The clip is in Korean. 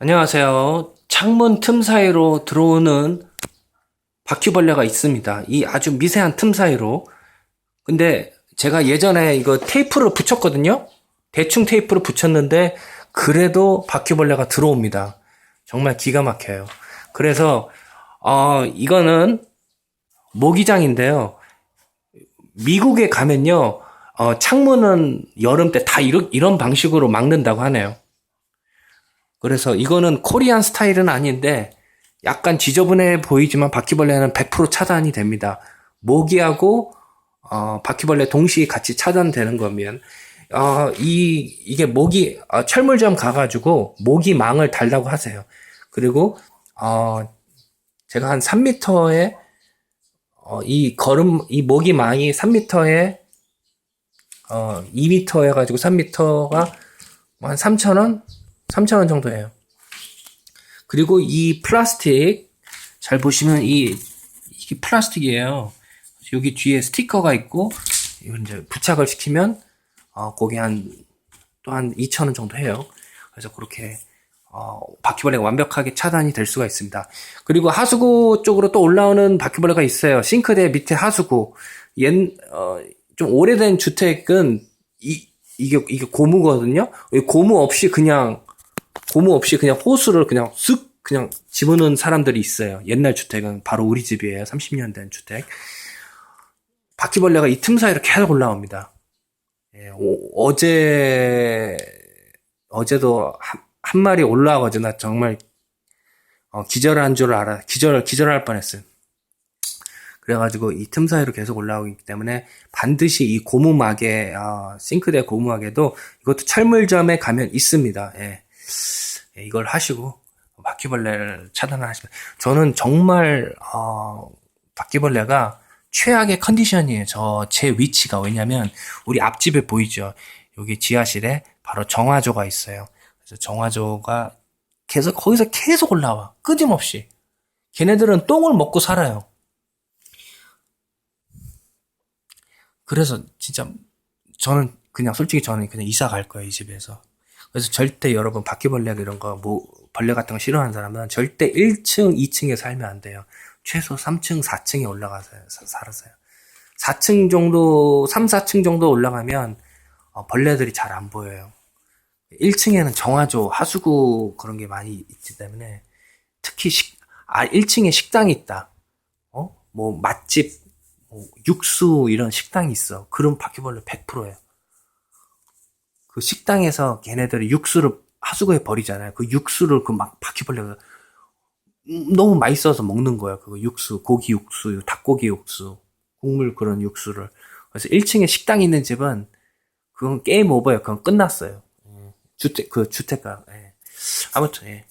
안녕하세요. 창문 틈 사이로 들어오는 바퀴벌레가 있습니다. 이 아주 미세한 틈 사이로. 근데 제가 예전에 이거 테이프를 붙였거든요. 대충 테이프를 붙였는데 그래도 바퀴벌레가 들어옵니다. 정말 기가 막혀요. 그래서 어 이거는 모기장인데요. 미국에 가면요. 어, 창문은 여름 때 다 이런, 방식으로 막는다고 하네요. 그래서 이거는 코리안 스타일은 아닌데 약간 지저분해 보이지만 바퀴벌레는 100% 차단이 됩니다. 모기하고 어, 바퀴벌레 동시에 같이 차단되는 거면 어, 이 이게 모기 어, 철물점 가가지고 모기 망을 달라고 하세요. 그리고 어, 제가 한 3m에 어, 이 걸음 이 모기 망이 3m에 어, 2m 해가지고 3m가 한 3,000원? 3,000원 정도예요. 그리고 이 플라스틱, 잘 보시면 이, 이게 플라스틱이에요. 여기 뒤에 스티커가 있고, 이제 부착을 시키면, 어, 거기 한, 또한 2,000원 정도 해요. 그래서 그렇게, 어, 바퀴벌레가 완벽하게 차단이 될 수가 있습니다. 그리고 하수구 쪽으로 또 올라오는 바퀴벌레가 있어요. 싱크대 밑에 하수구. 옛, 어, 좀 오래된 주택은 이, 이게, 이게 고무거든요? 이 고무 없이 그냥, 고무 없이 그냥 호수를 그냥 쓱 그냥 집어넣은 사람들이 있어요. 옛날 주택은 바로 우리 집이에요. 30년 된 주택. 바퀴벌레가 이 틈 사이로 계속 올라옵니다. 예, 어, 제 어제도 한, 한 마리 올라와가지고 나 정말 어, 기절한 줄 알아. 기절, 기절할 뻔했어요. 그래가지고 이 틈 사이로 계속 올라오기 때문에 반드시 이 고무막에 어, 싱크대 고무막에도 이것도 철물점에 가면 있습니다. 예. 예, 이걸 하시고 바퀴벌레를 차단하시면 저는 정말 어, 바퀴벌레가 최악의 컨디션이에요. 저 제 위치가 왜냐면 우리 앞집에 보이죠. 여기 지하실에 바로 정화조가 있어요. 그래서 정화조가 계속 거기서 계속 올라와 끊임없이. 걔네들은 똥을 먹고 살아요. 그래서 진짜 저는 그냥 솔직히 저는 그냥 이사 갈 거예요 이 집에서. 그래서 절대 여러분 바퀴벌레 이런 거 뭐 벌레 같은 거 싫어하는 사람은 절대 1층, 2층에 살면 안 돼요. 최소 3층, 4층에 올라가서 사- 살았어요. 4층 정도, 3, 4층 정도 올라가면 어, 벌레들이 잘 안 보여요. 1층에는 정화조, 하수구 그런 게 많이 있기 때문에 특히 식, 아 1층에 식당이 있다. 어? 뭐 맛집, 뭐 육수 이런 식당이 있어. 그럼 바퀴벌레 100%예요. 그 식당에서 걔네들이 육수를 하수구에 버리잖아요. 그 육수를 그 막 바퀴벌레가 음, 너무 맛있어서 먹는 거야. 그거 육수, 고기 육수, 닭고기 육수, 국물 그런 육수를. 그래서 1층에 식당 있는 집은 그건 게임 오버예요. 그건 끝났어요. 예. 주택 그 주택가. 예. 아무튼 예.